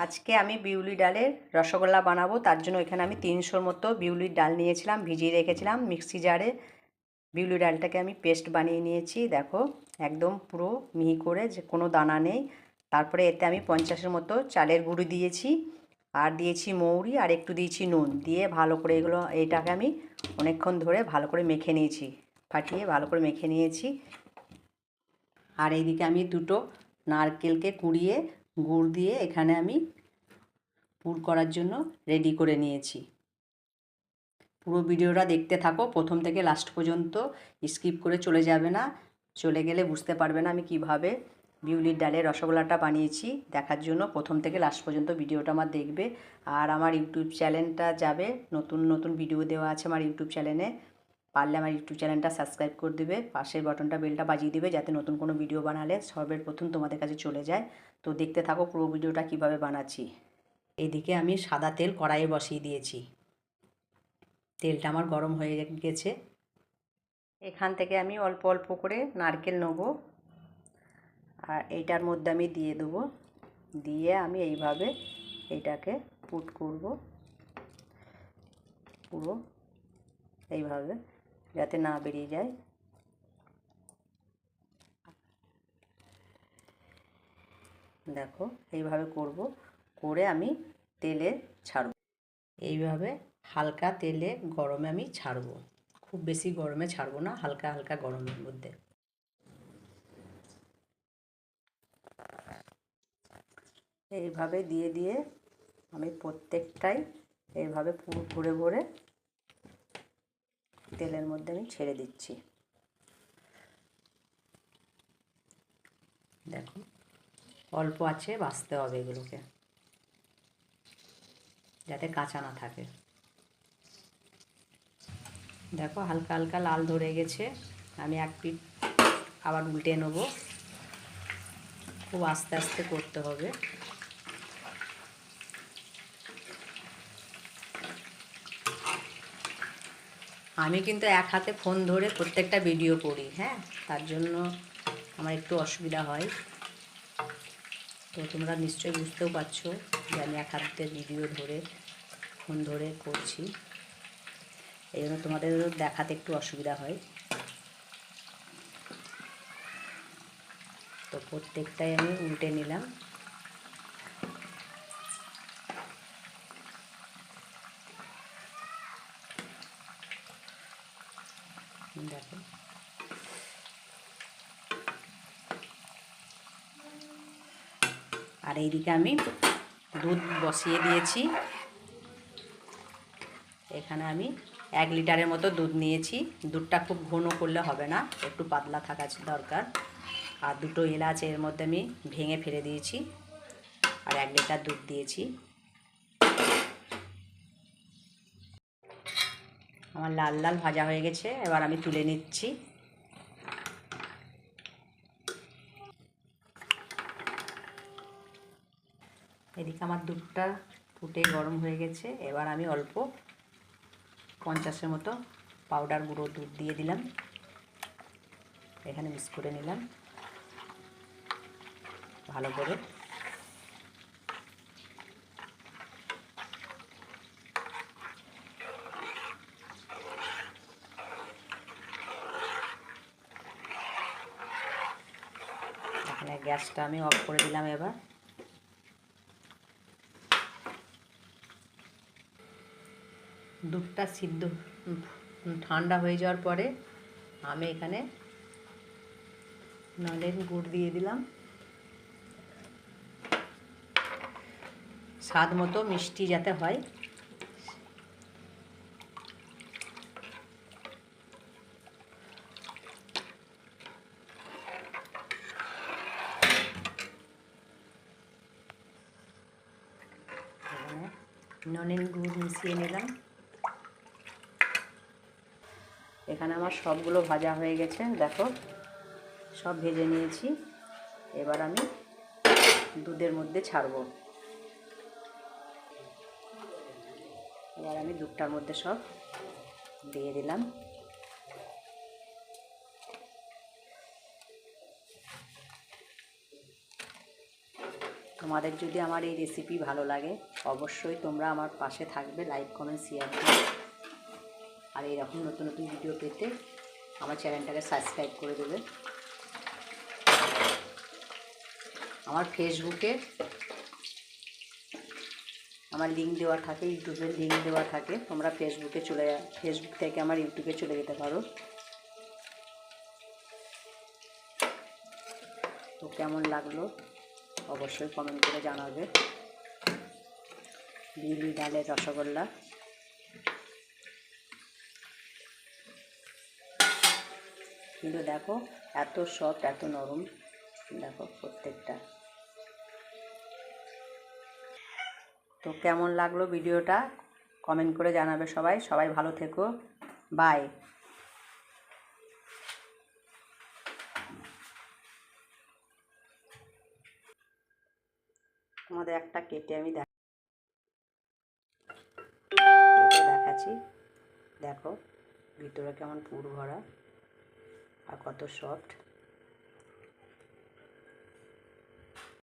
আজকে আমি বিউলি ডালের রসগোল্লা বানাবো। তার জন্য এখানে আমি তিনশোর মতো বিউলির ডাল নিয়েছিলাম, ভিজিয়ে রেখেছিলাম মিক্সি জারে। বিউলি ডালটাকে আমি পেস্ট বানিয়ে নিয়েছি। দেখো, একদম পুরো মিহি করে যে কোনো দানা নেই। তারপরে এতে আমি পঞ্চাশের মতো চালের গুঁড়ি দিয়েছি। আর দিয়েছি মৌরি আর একটু দিয়েছি নুন। দিয়ে ভালো করে এগুলো এইটাকে আমি অনেকক্ষণ ধরে ভালো করে মেখে নিয়েছি। ফাটিয়ে ভালো করে মেখে নিয়েছি। আর এইদিকে আমি দুটো নারকেলকে কুড়িয়ে গুড় দিয়ে এখানে আমি পুর করার জন্য রেডি করে নিয়েছি। পুরো ভিডিওটা দেখতে থাকো, প্রথম থেকে লাস্ট পর্যন্ত স্কিপ করে চলে যাবে না। চলে গেলে বুঝতে পারবে না আমি কীভাবে বিউলির ডালের রসগোল্লাটা বানিয়েছি। দেখার জন্য প্রথম থেকে লাস্ট পর্যন্ত ভিডিওটা আমার দেখবে। আর আমার ইউটিউব চ্যানেলটা যাবে। নতুন নতুন ভিডিও দেওয়া আছে আমার ইউটিউব চ্যানেলে পারলে আমার ইউটিউব চ্যানেলটা সাবস্ক্রাইব করে দেবে, পাশের বটনটা, বেলটা বাজিয়ে দেবে যাতে নতুন কোনো ভিডিও বানালে সর্বের প্রথম তোমাদের কাছে চলে যায়। তো দেখতে থাকো পুরো ভিডিওটা কীভাবে বানাচ্ছি। এদিকে আমি সাদা তেল কড়াইয়ে বসিয়ে দিয়েছি। তেলটা আমার গরম হয়ে গেছে। এখান থেকে আমি অল্প অল্প করে নারকেল নেব। আর এইটার মধ্যে আমি দিয়ে দেবো। দিয়ে আমি এইভাবে এইটাকে পুট করব। পুরো এইভাবে। যাতে না বেরিয়ে যায়। দেখো, এইভাবে করব, করে আমি তেলে ছাড়ব। এইভাবে হালকা তেলে গরমে আমি ছাড়বো। খুব বেশি গরমে ছাড়বো না, হালকা হালকা গরমের মধ্যে। এইভাবে দিয়ে দিয়ে আমি প্রত্যেকটাই এইভাবে পুরো ভরে ভরে তেলের মধ্যে আমি ছেড়ে দিচ্ছি। দেখো, অল্প আছে, বাঁচতে হবে এগুলোকে। যাতে কাঁচা না থাকে। দেখো, হালকা হালকা লাল ধরে গেছে। আমি এক পিঠ আবার উল্টে নেব। খুব আস্তে আস্তে করতে হবে। আমি কিন্তু এক হাতে ফোন ধরে প্রত্যেকটা ভিডিও করি হ্যাঁ? তার জন্য আমার একটু অসুবিধা হয়। তো তোমরা নিশ্চয়ই বুঝতেও পারছ যে আমি এক হাতে ভিডিও ধরে, ফোন ধরে করছি। এই জন্য তোমাদের দেখাতে একটু অসুবিধা হয়। তো প্রত্যেকটাই আমি উল্টে নিলাম দেখো আর এইদিকে আমি দুধ বসিয়ে দিয়েছি। এখানে আমি এক লিটারের মতো দুধ নিয়েছি। দুধটা খুব ঘন করলে হবে না, একটু পাতলা থাকা দরকার। আর দুটো এলাচ এর মধ্যে আমি ভেঙে ফেলে দিয়েছি আর এক লিটার দুধ দিয়েছি। আমার লাল লাল ভাজা হয়ে গেছে, এবার আমি তুলে নিচ্ছি। আমার দুধটা ফুটে গরম হয়ে গেছে। এবার আমি অল্প পঞ্চাশের মতো পাউডার গুঁড়ো দুধ দিয়ে দিলাম। এখানে মিক্স করে নিলাম। ভালো করে। গ্যাসটা আমি অফ করে দিলাম এবার। দুধটা সিদ্ধ ঠান্ডা হয়ে যাওয়ার পরে আমি এখানে নলেন গুড় দিয়ে দিলাম। স্বাদ মতো মিষ্টি যাতে হয়। নলেন গুড় মিশিয়ে নিলাম। এখানে আমার সবগুলো ভাজা হয়ে গেছে, দেখো। সব ভেজে নিয়েছি। এবার আমি দুধের মধ্যে ছাড়বো। এবার আমি দুধটার মধ্যে সব দিয়ে দিলাম। তোমাদের যদি আমার এই রেসিপি ভালো লাগে, অবশ্যই তোমরা আমার পাশে থাকবে। লাইক কমেন্ট শেয়ার আর এইরকম নতুন নতুন ভিডিও পেতে আমার চ্যানেলটাকে সাবস্ক্রাইব করে দেবে। আমার ফেসবুকে আমার লিঙ্ক দেওয়া থাকে ইউটিউবের লিঙ্ক দেওয়া থাকে। তোমরা ফেসবুকে চলে ফেসবুক থেকে আমার ইউটিউবে চলে যেতে পারো। তো কেমন লাগল? অবশ্যই কমেন্ট করে জানাবে। বিউলি ডালের রসগোল্লা। কিন্তু দেখো, এত সফট, এত নরম। দেখো প্রত্যেকটা। তো কেমন লাগল ভিডিওটা? কমেন্ট করে জানাবে সবাই। সবাই ভালো থেকো। বাই। তোমাদের একটা কেটে আমি দেখ দেখাচ্ছি। দেখো, ভিতরে কেমন পুর ভরা আর কত সফট